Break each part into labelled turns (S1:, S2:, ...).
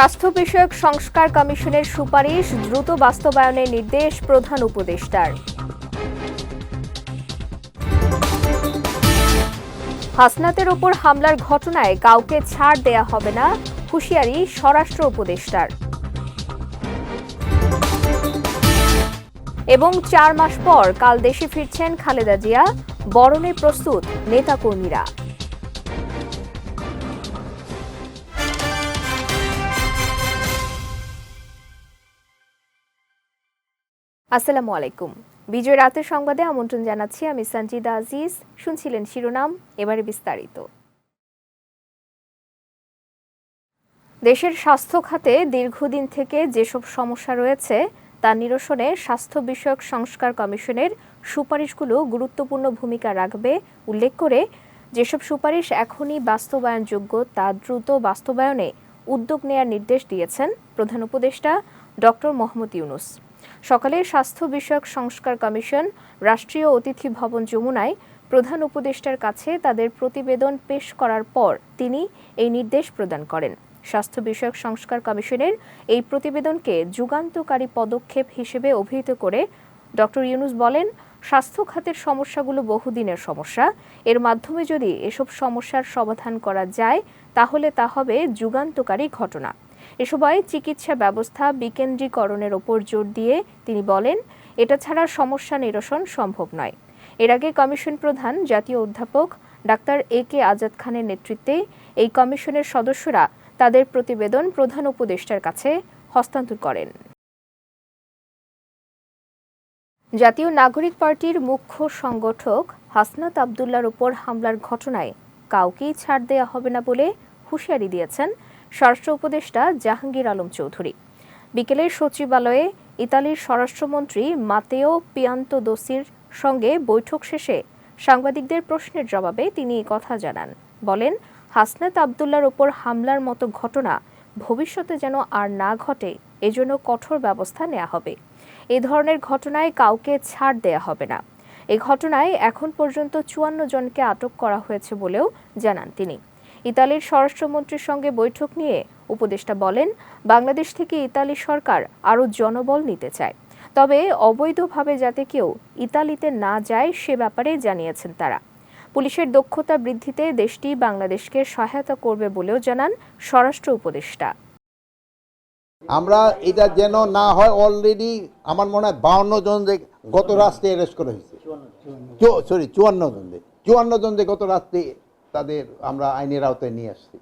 S1: স্বাস্থ্য বিষয়ক সংস্কার কমিশনের সুপারিশ দ্রুত বাস্তবায়নের নির্দেশ প্রধান উপদেষ্টার। হাসনাতের ওপর হামলার ঘটনায় কাউকে ছাড় দেয়া হবে না, হুঁশিয়ারি স্বরাষ্ট্র উপদেষ্টার। এবং চার মাস পর কাল দেশে ফিরছেন খালেদা জিয়া, বরণে প্রস্তুত নেতাকর্মীরা। আসসালামু আলাইকুম। বিজয় রাতের সংবাদে আমন্ত্রণ জানাচ্ছি আমি সঞ্জিদা আজিজ। শুনছিলেন শিরোনাম, এবারে বিস্তারিত। দেশের স্বাস্থ্য খাতে দীর্ঘদিন থেকে যেসব সমস্যা রয়েছে, তা নিরসনে স্বাস্থ্য বিষয়ক সংস্কার কমিশনের সুপারিশগুলো গুরুত্বপূর্ণ ভূমিকা রাখবে উল্লেখ করে, যেসব সুপারিশ এখনই বাস্তবায়নযোগ্য, তা দ্রুত বাস্তবায়নে উদ্যোগ নেয়ার নির্দেশ দিয়েছেন প্রধান উপদেষ্টা ডক্টর মোহাম্মদ ইউনুস। সকালে স্বাস্থ্য বিষয়ক সংস্কার কমিশন, রাষ্ট্রীয় অতিথি ভবন যমুনায় প্রধান উপদেষ্টার কাছে তাদের প্রতিবেদন পেশ করার পর তিনি এই নির্দেশ প্রদান করেন। স্বাস্থ্য বিষয়ক সংস্কার কমিশনের এই প্রতিবেদনকে যুগান্তকারী পদক্ষেপ হিসেবে অভিহিত করে ডক্টর ইউনুস বলেন, স্বাস্থ্য খাতের সমস্যাগুলো বহুদিনের সমস্যা। এর মাধ্যমে যদি এসব সমস্যার সমাধান করা যায়, তাহলে তা হবে যুগান্তকারী ঘটনা। এ সময় চিকিৎসা ব্যবস্থা বিকেন্দ্রীকরণের ওপর জোর দিয়ে তিনি বলেন, এটা ছাড়া সমস্যা নিরসন সম্ভব নয়। এর আগে কমিশন প্রধান, জাতীয় অধ্যাপক ডাক্তার এ কে আজাদ খানের নেতৃত্বে এই কমিশনের সদস্যরা তাদের প্রতিবেদন প্রধান উপদেষ্টার কাছে হস্তান্তর করেন। জাতীয় নাগরিক পার্টির মুখ্য সংগঠক হাসনাত আবদুল্লার উপর হামলার ঘটনায় কাউকেই ছাড় দেয়া হবে না বলে হুঁশিয়ারি দিয়েছেন স্বরাষ্ট্র উপদেষ্টা জাহাঙ্গীর আলম চৌধুরী। বিকেলে সচিবালয়ে ইতালির স্বরাষ্ট্রমন্ত্রী মাতেও পিয়ান্ত দোসির সঙ্গে বৈঠক শেষে সাংবাদিকদের প্রশ্নের জবাবে তিনি কথা জানান। বলেন, হাসনাত আবদুল্লার ওপর হামলার মতো ঘটনা ভবিষ্যতে যেন আর না ঘটে, এজন্য কঠোর ব্যবস্থা নেওয়া হবে। এ ধরনের ঘটনায় কাউকে ছাড় দেয়া হবে না। এ ঘটনায় এখন পর্যন্ত চুয়ান্ন জনকে আটক করা হয়েছে বলেও জানান তিনি। ইতালির স্বরাষ্ট্রমন্ত্রীর সঙ্গে বৈঠক নিয়ে উপদেষ্টা বলেন বাংলাদেশ থেকে ইতালি সরকার আরও জনবল নিতে চায়। তবে অবৈধভাবে যাতে কেউ ইতালিতে না যায় সে ব্যাপারে জানিয়েছেন তারা। পুলিশের দক্ষতা বৃদ্ধিতে দেশটি বাংলাদেশকে সহায়তা করবে বলেও জানান স্বরাষ্ট্র উপদেষ্টা।
S2: আমরা এটা যেন না হয় অলরেডি আমার মনে হয় বাউন্ন জন যে গত রাষ্ট্রে অ্যারেস্ট করা হয়েছে। সরি চুয়ান্ন। জন যে চুয়ান্ন জন যে গত রাত্রে তাদের আমরা আইনের আওতায় নিয়ে আসছি।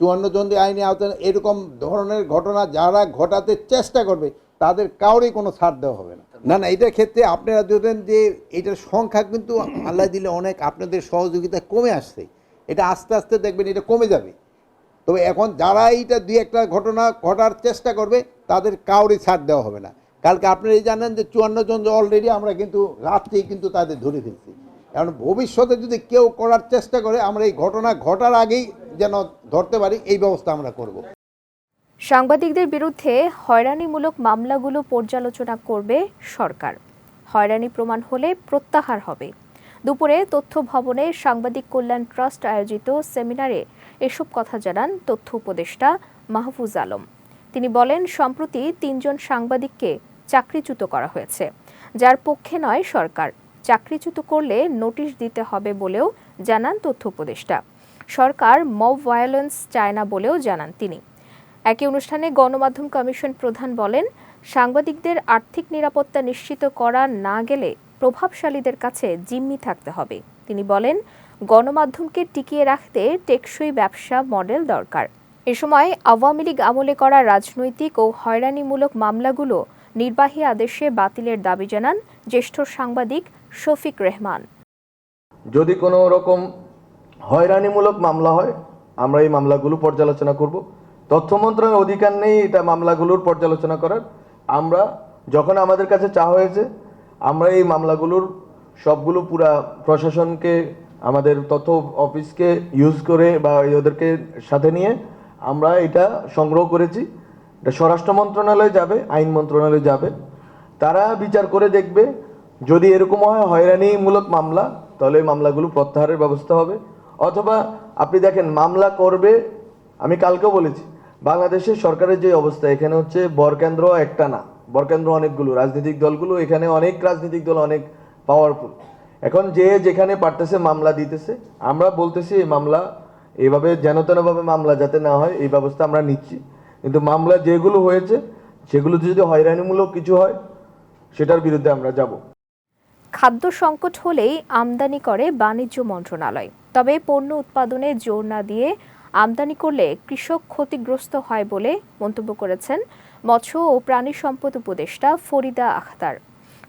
S2: চুয়ান্ন জন যে আইনের আওতায় এরকম ধরনের ঘটনা যারা ঘটাতে চেষ্টা করবে, তাদের কাউরই কোনো ছাড় দেওয়া হবে না। না না, এটার ক্ষেত্রে আপনারা দেখবেন যে এটার সংখ্যা কিন্তু আল্লাহ দিলে অনেক আপনাদের সহযোগিতা কমে আসছে। এটা আস্তে আস্তে দেখবেন এটা কমে যাবে। তবে এখন যারা এইটা দুই একটা ঘটনা ঘটার চেষ্টা করবে, তাদের কাউরই ছাড় দেওয়া হবে না। কালকে আপনারা জানেন যে চুয়ান্ন জন অলরেডি আমরা কিন্তু রাত্রেই কিন্তু তাদের ধরে ফেলছি। কারণ ভবিষ্যতে যদি কেউ করার চেষ্টা করে, আমরা এই ঘটনা ঘটার আগেই যেন ধরতে পারি, এই ব্যবস্থা আমরা করব।
S1: সাংবাদিকদের বিরুদ্ধে হয়রানিমূলক মামলাগুলো পর্যালোচনা করবে সরকার। হয়রানি প্রমাণ হলে প্রত্যাহার হবে। দুপুরে তথ্য ভবনে সাংবাদিক কল্যাণ ট্রাস্ট আয়োজিত সেমিনারে এসব কথা জানান তথ্য উপদেষ্টা মাহফুজ আলম। তিনি বলেন, সম্প্রতি তিনজন সাংবাদিককে চাকরিচ্যুত করা হয়েছে, যার পক্ষে নয় সরকার। চাকরিচ্যুত করলে নোটিশ দিতে হবে বলেও জানান তথ্য উপদেষ্টা। সরকার মব ভায়োলেন্স চায় না বলেও জানান তিনি। একই অনুষ্ঠানে গণমাধ্যম কমিশন প্রধান বলেন, সাংবাদিকদের আর্থিক নিরাপত্তা নিশ্চিত করা না গেলে প্রভাবশালীদের কাছে জিম্মি থাকতে হবে। তিনি বলেন, গণমাধ্যমকে টিকিয়ে রাখতে টেকসই ব্যবসা মডেল দরকার। এ সময় আওয়ামী লীগ আমলে করা রাজনৈতিক ও হয়রানিমূলক মামলাগুলো নির্বাহী আদেশে বাতিলের দাবি জানান জ্যেষ্ঠ সাংবাদিক শফিক রেহমান।
S3: যদি কোনো রকম হয়রানিমূলক মামলা হয়, আমরা এই মামলাগুলো পর্যালোচনা করব। তথ্য মন্ত্রণালয়ের অধিকার নেই এটা মামলাগুলোর পর্যালোচনা করার। আমরা যখন আমাদের কাছে চা হয়েছে, আমরা এই মামলাগুলোর সবগুলো পুরা প্রশাসনকে, আমাদের তথ্য অফিসকে ইউজ করে বা ওদেরকে সাথে নিয়ে আমরা এটা সংগ্রহ করেছি। এটা স্বরাষ্ট্র মন্ত্রণালয়ে যাবে, আইন মন্ত্রণালয়ে যাবে। তারা বিচার করে দেখবে যদি এরকম হয় হয়রানিমূলক মামলা, তাহলে এই মামলাগুলো প্রত্যাহারের ব্যবস্থা হবে। অথবা আপনি দেখেন, মামলা করবে, আমি কালকেও বলেছি, বাংলাদেশের সরকারের যে অবস্থা, এখানে হচ্ছে বরকেন্দ্র একটা না, বরকেন্দ্র অনেকগুলো, রাজনৈতিক দলগুলো, এখানে অনেক রাজনৈতিক দল, অনেক পাওয়ারফুল এখন যে যেখানে পারতেছে মামলা দিতেছে, আমরা বলতেছি এই মামলা এইভাবে যেন তেনভাবে মামলা যাতে না হয়, এই ব্যবস্থা আমরা নিচ্ছি। কিন্তু মামলা যেগুলো হয়েছে সেগুলো যদি হয়রানিমূলক কিছু হয়, সেটার বিরুদ্ধে আমরা যাব।
S1: খাদ্য সংকট হলেই আমদানি করে বাণিজ্য মন্ত্রণালয়। তবে পণ্য উৎপাদনে জোর না দিয়ে আমদানি করলে কৃষক ক্ষতিগ্রস্ত হয় বলে মন্তব্য করেছেন মৎস্য ও প্রাণী সম্পদ উপদেষ্টা ফরিদা আখতার।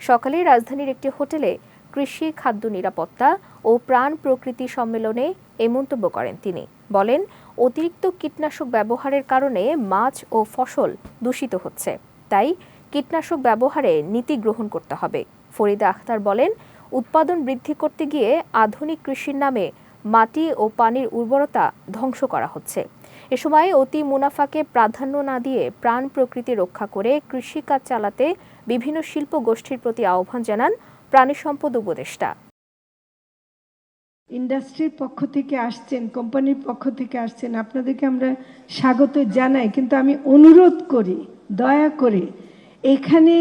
S1: সকালে রাজধানীর একটি হোটেলে কৃষি, খাদ্য নিরাপত্তা ও প্রাণ প্রকৃতি সম্মেলনে এই মন্তব্য করেন তিনি। বলেন, অতিরিক্ত কীটনাশক ব্যবহারের কারণে মাছ ও ফসল দূষিত হচ্ছে। তাই কীটনাশক ব্যবহারে নীতি গ্রহণ করতে হবে। ফরিদা আখতার বলেন, উৎপাদন বৃদ্ধি করতে গিয়ে আধুনিক কৃষির নামে মাটি ও পানির উর্বরতা ধ্বংস করা হচ্ছে। এ সময় অতি মুনাফাকে প্রাধান্য না দিয়ে প্রাণ প্রকৃতি রক্ষা করে কৃষিকাজ চালাতে বিভিন্ন শিল্প গোষ্ঠীর প্রতি আহ্বান জানান প্রাণী সম্পদ উপদেষ্টা।
S4: ইন্ডাস্ট্রির পক্ষ থেকে আসছেন, কোম্পানির পক্ষ থেকে আসছেন, আপনাদেরকে আমরা স্বাগত জানাই। কিন্তু আমি অনুরোধ করি, দয়া করে এখানে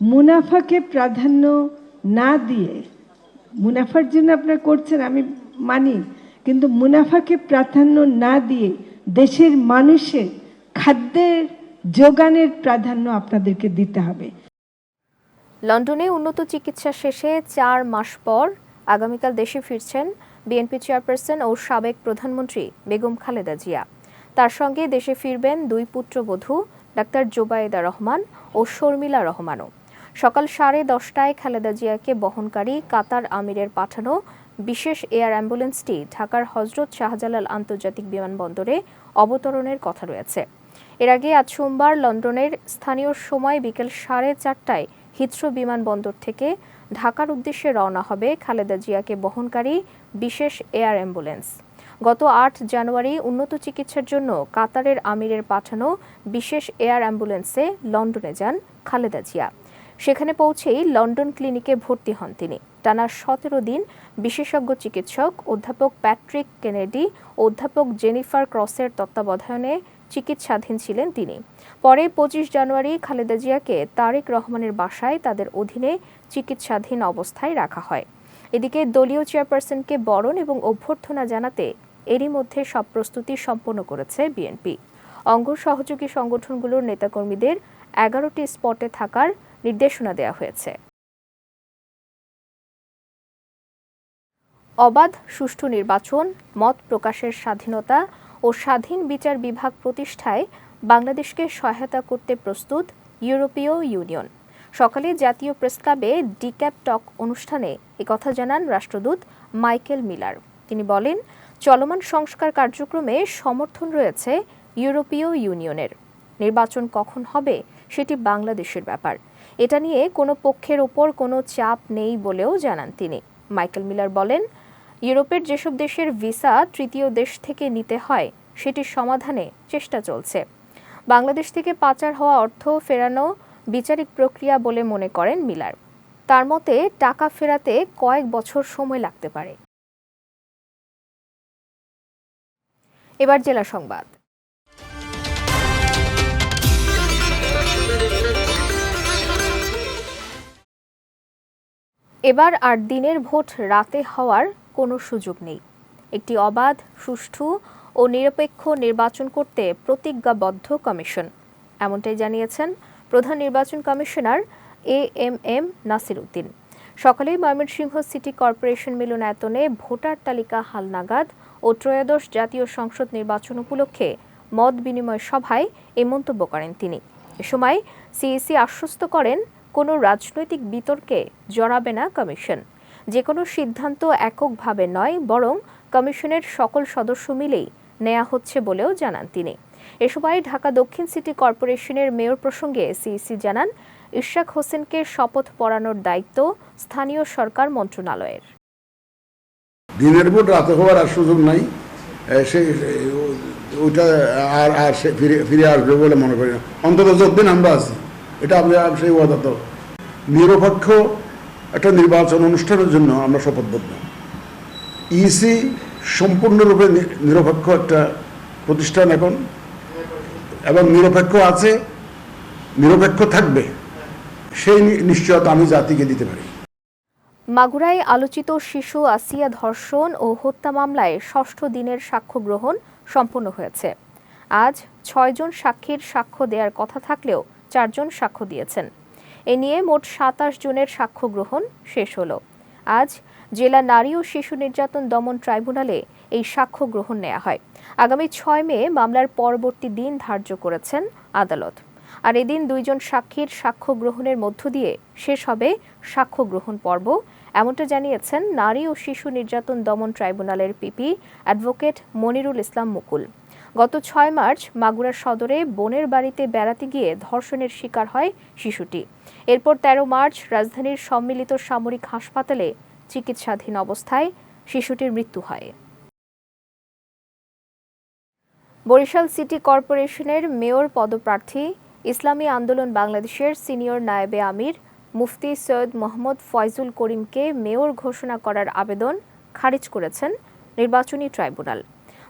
S4: মুনাফাকে প্রাধান্য না দিয়ে, মুনাফার জন্য আপনারা করছেন, আমি মানি, কিন্তু মুনাফাকে প্রাধান্য না দিয়ে দেশের মানুষের খাদ্যের যোগানের প্রাধান্য আপনাদেরকে দিতে হবে।
S1: লন্ডনে উন্নত চিকিৎসা শেষে চার মাস পর আগামীকাল দেশে ফিরছেন বিএনপি চেয়ারপারসন ও সাবেক প্রধানমন্ত্রী বেগম খালেদা জিয়া। তার সঙ্গে দেশে ফিরবেন দুই পুত্রবধূ, ডাক্তার জোবায়েদা রহমান ও শর্মিলা রহমানও। সকাল সাড়ে দশটায় খালেদা জিয়াকে বহনকারী কাতার আমিরের পাঠানো বিশেষ এয়ার অ্যাম্বুলেন্সটি ঢাকার হজরত শাহজালাল আন্তর্জাতিক বিমানবন্দরে অবতরণের কথা রয়েছে। এর আগে আজ সোমবার লন্ডনের স্থানীয় সময় বিকেল সাড়ে চারটায় হিথ্রো বিমানবন্দর থেকে ঢাকার উদ্দেশ্যে রওনা হবে খালেদা জিয়াকে বহনকারী বিশেষ এয়ার অ্যাম্বুলেন্স। গত আট জানুয়ারি উন্নত চিকিৎসার জন্য কাতারের আমিরের পাঠানো বিশেষ এয়ার অ্যাম্বুলেন্সে লন্ডনে যান খালেদা জিয়া। সেখানে পৌঁছেই লন্ডন ক্লিনিকে ভর্তি হন তিনি। টানা সতেরো দিন বিশেষজ্ঞ চিকিৎসক, অধ্যাপক প্যাট্রিক কেনেডি, অধ্যাপক জেনিফার ক্রসের তত্ত্বাবধানে চিকিৎসাধীন ছিলেন তিনি। পরে পঁচিশ জানুয়ারি খালেদা জিয়াকে তারেক রহমানের বাসায় তাদের অধীনে চিকিৎসাধীন অবস্থায় রাখা হয়। এদিকে দলীয় চেয়ারপারসনকে বরণ এবং অভ্যর্থনা জানাতে এরই মধ্যে সব প্রস্তুতি সম্পন্ন করেছে বিএনপি। অঙ্গ সহযোগী সংগঠনগুলোর নেতাকর্মীদের এগারোটি স্পটে থাকার নির্দেশনা দেওয়া হয়েছে। অবাধ, সুষ্ঠু নির্বাচন, মত প্রকাশের স্বাধীনতা ও স্বাধীন বিচার বিভাগ প্রতিষ্ঠায় বাংলাদেশকে সহায়তা করতে প্রস্তুত ইউরোপীয় ইউনিয়ন। সকালে জাতীয় প্রেসক্লাবে ডিক্যাপ টক অনুষ্ঠানে একথা জানান রাষ্ট্রদূত মাইকেল মিলার। তিনি বলেন, চলমান সংস্কার কার্যক্রমে সমর্থন রয়েছে ইউরোপীয় ইউনিয়নের। নির্বাচন কখন হবে সেটি বাংলাদেশের ব্যাপার। এটা নিয়ে কোনো পক্ষের ওপর কোনো চাপ নেই বলেও জানান তিনি। মাইকেল মিলার বলেন, ইউরোপের যেসব দেশের ভিসা তৃতীয় দেশ থেকে নিতে হয়, সেটির সমাধানে চেষ্টা চলছে। বাংলাদেশ থেকে পাচার হওয়া অর্থ ফেরানো বিচারিক প্রক্রিয়া বলে মনে করেন মিলার। তার মতে, টাকা ফেরাতে কয়েক বছর সময় লাগতে পারে। এবার জেলা সংবাদ। এবার আর দিনের ভোট রাতে হওয়ার কোনো সুযোগ নেই। একটি অবাধ, সুষ্ঠু ও নিরপেক্ষ নির্বাচন করতে প্রতিজ্ঞাবদ্ধ কমিশন। এমনটাই জানিয়েছেন প্রধান নির্বাচন commissioner A M M Nasir Uddin সকালেই ময়মনসিংহ সিটি কর্পোরেশন মিলনায়তনে ভোটার তালিকা হালনাগাদ ও ত্রয়োদশ জাতীয় সংসদ নির্বাচন উপলক্ষে মত বিনিময় সভায় এ মন্তব্য করেন তিনি। এ সময় সিইসি আশ্বস্ত করেন কোনো রাজনৈতিক বিতর্কে জড়াবে না কমিশন। যে কোনো সিদ্ধান্ত এককভাবে নয়, বরং কমিশনের সকল সদস্য মিলেই নেওয়া হচ্ছে বলেও জানান তিনি। এ সময় ঢাকা দক্ষিণ সিটি কর্পোরেশনের মেয়র প্রসঙ্গে সিইসি জানান, ইশরাক হোসেনকে শপথ পড়ানোর দায়িত্ব স্থানীয় সরকার মন্ত্রণালয়ের।
S5: দিনের ভোট রাতে হওয়ার আর সুযোগ নাই। সে ওইটা আর আর সে ফিরে ফিরে আসবে বলে মনে করি না। অন্তত যতদিন আমরা আছি। এটা আমরা সেই ওয়াদা তো। নিরপেক্ষ একটা নির্বাচন অনুষ্ঠানের জন্য আমরা শপথবদ্ধ। ইসি সম্পূর্ণরূপে নি- নিরপেক্ষ একটা প্রতিষ্ঠান এখন। এবং নিরপেক্ষ আছে, নিরপেক্ষ থাকবে, সেই নিশ্চয়তা আমি জাতিকে দিতে পারি।
S1: মাগুরায় আলোচিত শিশু আসিয়া ধর্ষণ ও হত্যা মামলায় ষষ্ঠ দিনের সাক্ষ্য গ্রহণ সম্পন্ন হয়েছে। আজ ছয়জন সাক্ষীর সাক্ষ্য দেওয়ার কথা থাকলেও চারজন সাক্ষ্য দিয়েছেন। এ নিয়ে মোট সাতাশ জনের সাক্ষ্য গ্রহণ শেষ হলো। আজ জেলা নারী ও শিশু নির্যাতন দমন ট্রাইব্যুনালে এই সাক্ষ্য গ্রহণ নেওয়া হয়। আগামী ছয় মে মামলার পরবর্তী দিন ধার্য করেছেন আদালত। আর এদিন দুইজন সাক্ষীর সাক্ষ্য গ্রহণের মধ্য দিয়ে শেষ হবে সাক্ষ্য গ্রহণ পর্ব। এমনটা জানিয়েছেন নারী ও শিশু নির্যাতন দমন ট্রাইব্যুনালের পিপি অ্যাডভোকেট মনিরুল ইসলাম মুকুল। গত ছয় মার্চ মাগুরা সদরে বোনের বাড়িতে বেড়াতে গিয়ে ধর্ষণের শিকার হয় শিশুটি। এরপর তেরো মার্চ রাজধানীর সম্মিলিত সামরিক হাসপাতালে চিকিৎসাধীন অবস্থায় শিশুটির মৃত্যু হয়। বরিশাল সিটি কর্পোরেশনের মেয়র পদপ্রার্থী ইসলামী আন্দোলন বাংলাদেশের সিনিয়র নায়েবে আমির মুফতি সৈয়দ মোহাম্মদ ফয়জুল করিমকে মেয়র ঘোষণা করার আবেদন খারিজ করেছেন নির্বাচনী ট্রাইব্যুনাল।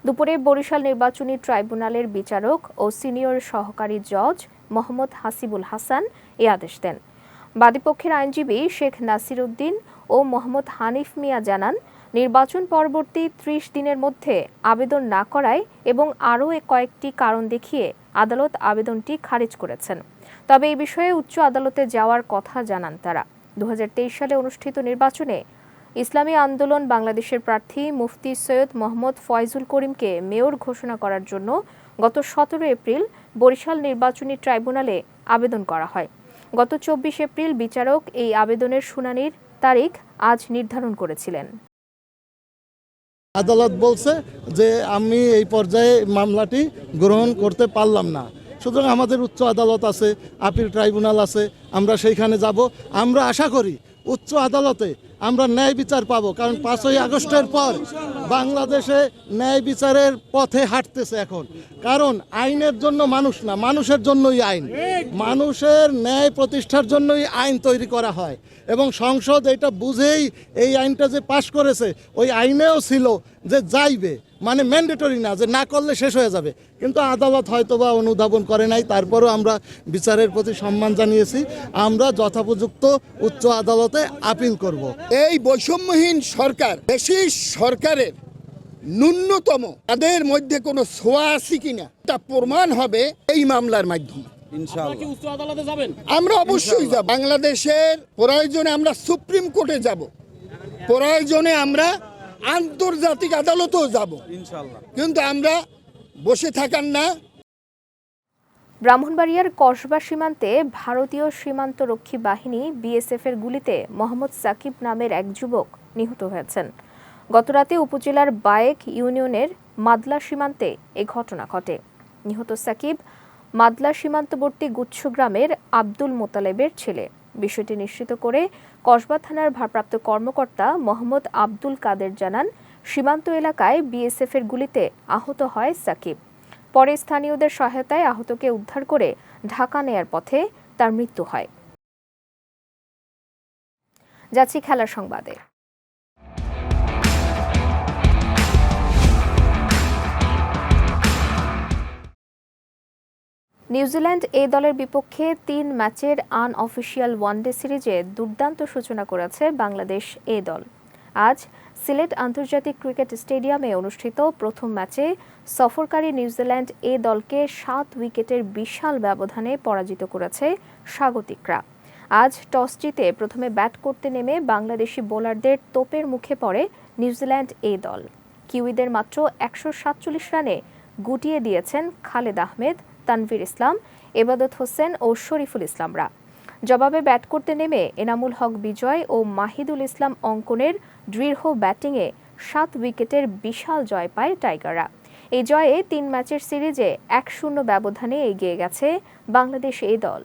S1: দুপুরে বরিশাল নির্বাচনী ট্রাইব্যুনালের বিচারক ও সিনিয়র সহকারী জজ মোহাম্মদ হাসিবুল হাসান এ আদেশ দেন। বাদীপক্ষের আইনজীবী শেখ নাসির উদ্দিন ও মোহাম্মদ হানিফ মিয়া জানান, নির্বাচন পরবর্তী ত্রিশ দিনের মধ্যে আবেদন না করায় এবং আরও কয়েকটি কারণ দেখিয়ে আদালত আবেদনটি খারিজ করেছেন। তবে এই বিষয়ে উচ্চ আদালতে যাওয়ার কথা জানান তারা। দু হাজার তেইশ সালে অনুষ্ঠিত নির্বাচনে ইসলামী আন্দোলন বাংলাদেশের প্রার্থী মুফতি সৈয়দ মোহাম্মদ ফয়জুল করিমকে মেয়র ঘোষণা করার জন্য গত সতেরো এপ্রিল বরিশাল নির্বাচনী ট্রাইব্যুনালে আবেদন করা হয়। গত চব্বিশ এপ্রিল বিচারক এই আবেদনের শুনানির তারিখ আজ নির্ধারণ করেছিলেন।
S6: আদালত বলছে যে আমি এই পর্যায়ে মামলাটি গ্রহণ করতে পারলাম না। সুতরাং আমাদের উচ্চ আদালত আছে, আপিল ট্রাইব্যুনাল আছে, আমরা সেইখানে যাব। আমরা আশা করি উচ্চ আদালতে আমরা ন্যায় বিচার পাবো, কারণ পাঁচই আগস্টের পর বাংলাদেশে ন্যায় বিচারের পথে হাঁটতেছে এখন। কারণ আইনের জন্য মানুষ না, মানুষের জন্যই আইন। মানুষের ন্যায় প্রতিষ্ঠার জন্যই আইন তৈরি করা হয়। এবং সংসদ এটা বুঝেই এই আইনটা যে পাশ করেছে, ওই আইনেও ছিল যে যাইবে। মানে ম্যান্ডেটরি না যে না করলে শেষ হয়ে যাবে। কিন্তু আদালত হয়তো বা অনুধাবন করে নাই তারপরও আমরা বিচারের প্রতি সম্মান জানিয়েছি। আমরা যথোপযুক্ত উচ্চ আদালতে আপিল করব।
S7: এই বৈষম্যহীন সরকার দেশি সরকারের ন্যূনতম তাদের মধ্যে কোনো ছোঁয়া আছে কিনা তা প্রমাণ হবে এই মামলার মাধ্যমে। আমরা অবশ্যই যাব। বাংলাদেশের প্রয়োজনে আমরা সুপ্রিম কোর্টে যাব। প্রয়োজনে আমরা আন্তর্জাতিক আদালতেও যাব। কিন্তু আমরা বসে থাকার না।
S1: ব্রাহ্মণবাড়িয়ার কসবা সীমান্তে ভারতীয় সীমান্তরক্ষী বাহিনী বিএসএফ এর গুলিতে মোহাম্মদ সাকিব নামের এক যুবক নিহত হয়েছেন। গতরাতে উপজেলার বায়েক ইউনিয়নের মাদলা সীমান্তে এ ঘটনা ঘটে। নিহত সাকিব মাদলা সীমান্তবর্তী গুচ্ছ গ্রামের আব্দুল মোতালেবের ছেলে। বিষয়টি নিশ্চিত করে কসবা থানার ভারপ্রাপ্ত কর্মকর্তা মোহাম্মদ আব্দুল কাদের জানান, সীমান্ত এলাকায় বিএসএফ এর গুলিতে আহত হয় সাকিব। পরে স্থানীয়দের সহায়তায় আহতকে উদ্ধার করে ঢাকা নেয়ার পথে তার মৃত্যু হয়। যাচ্ছি খেলার সংবাদে। নিউজিল্যান্ড এ দলের বিপক্ষে তিন ম্যাচের আনঅফিসিয়াল ওয়ানডে সিরিজে দুর্দান্ত সূচনা করেছে বাংলাদেশ এ দল। আজ সিলেট আন্তর্জাতিক ক্রিকেট স্টেডিয়ামে অনুষ্ঠিত প্রথম ম্যাচে সফরকারী নিউজিল্যান্ড এ দলকে সাত উইকেটের বিশাল ব্যবধানে পরাজিত করেছে স্বাগতিকরা। আজ টস জিতে প্রথমে ব্যাট করতে নেমে বাংলাদেশি বোলারদের তোপের মুখে পড়ে নিউজিল্যান্ড এ দল। কিউইদের মাত্র একশো সাতচল্লিশ রানে গুটিয়ে দিয়েছেন খালেদ আহমেদ তানভীর ইসলাম, এবাদত হোসেন ও শরীফুল ইসলামরা। জবাবে ব্যাট করতে নেমে এনামুল হক বিজয় ও মাহিদুল ইসলাম অঙ্কনের দৃঢ় ব্যাটিংয়ে সাত উইকেটের বিশাল জয় পায় টাইগাররা। এই জয়ে তিন ম্যাচের সিরিজে এক শূন্য ব্যবধানে এগিয়ে গেছে বাংলাদেশ এই দল।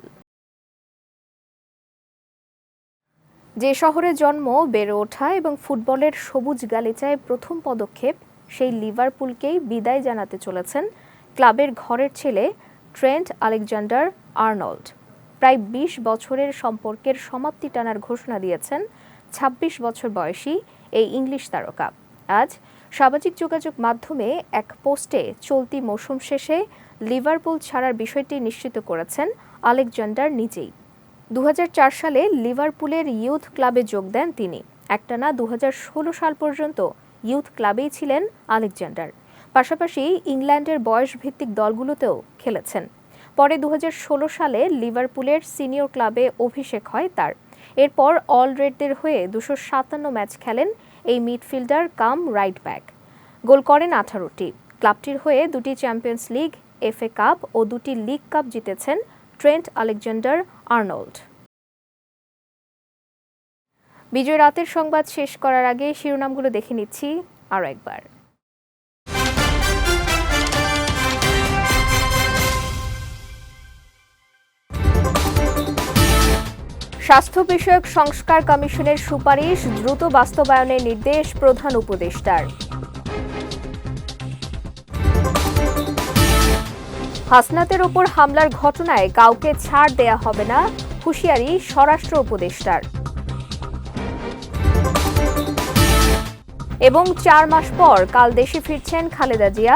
S1: যে শহরে জন্ম, বেড়ে ওঠা এবং ফুটবলের সবুজ গালিচায় প্রথম পদক্ষেপ, সেই লিভারপুলকেই বিদায় জানাতে চলেছেন ক্লাবের ঘরের ছেলে ট্রেন্ট আলেকজান্ডার আর্নল্ড। প্রায় ২০ বছরের সম্পর্কের সমাপ্তি টানার ঘোষণা দিয়েছেন ২৬ বছর বয়সী এই ইংলিশ তারকা। আজ সামাজিক যোগাযোগ মাধ্যমে এক পোস্টে চলতি মৌসুম শেষে লিভারপুল ছাড়ার বিষয়টি নিশ্চিত করেছেন আলেকজান্ডার নিজেই। দু হাজার চার সালে লিভারপুলের ইউথ ক্লাবে যোগ দেন তিনি। একটানা দু হাজার ষোলো সাল পর্যন্ত ইউথ ক্লাবেই ছিলেন আলেকজান্ডার। পাশাপাশি ইংল্যান্ডের বয়সভিত্তিক দলগুলোতেও খেলেছেন। পরে দু হাজার ষোলো সালে লিভারপুলের সিনিয়র ক্লাবে অভিষেক হয় তার। এরপর অল রেডদের হয়ে দুশো সাতান্ন ম্যাচ খেলেন এই midfielder cum right back goal করেন আঠারোটি। ক্লাবটির হয়ে দুটি চ্যাম্পিয়ন্স লিগ, এফএ কাপ ও দুটি লিগ কাপ জিতেছেন ট্রেন্ট আলেকজান্ডার আর্নল্ড। বিজয় রাতের সংবাদ শেষ করার আগে শিরোনামগুলো দেখে নিচ্ছি আরও একবার। স্বাস্থ্য বিষয়ক সংস্কার কমিশনের সুপারিশ দ্রুত বাস্তবায়নের নির্দেশ প্রধান উপদেষ্টার। হাসনাতের ওপর হামলার ঘটনায় কাউকে ছাড় দেয়া হবে না হুঁশিয়ারি স্বরাষ্ট্র উপদেষ্টার। এবং চার মাস পর কাল দেশে ফিরছেন খালেদা জিয়া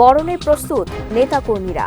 S1: বরণে প্রস্তুত নেতাকর্মীরা।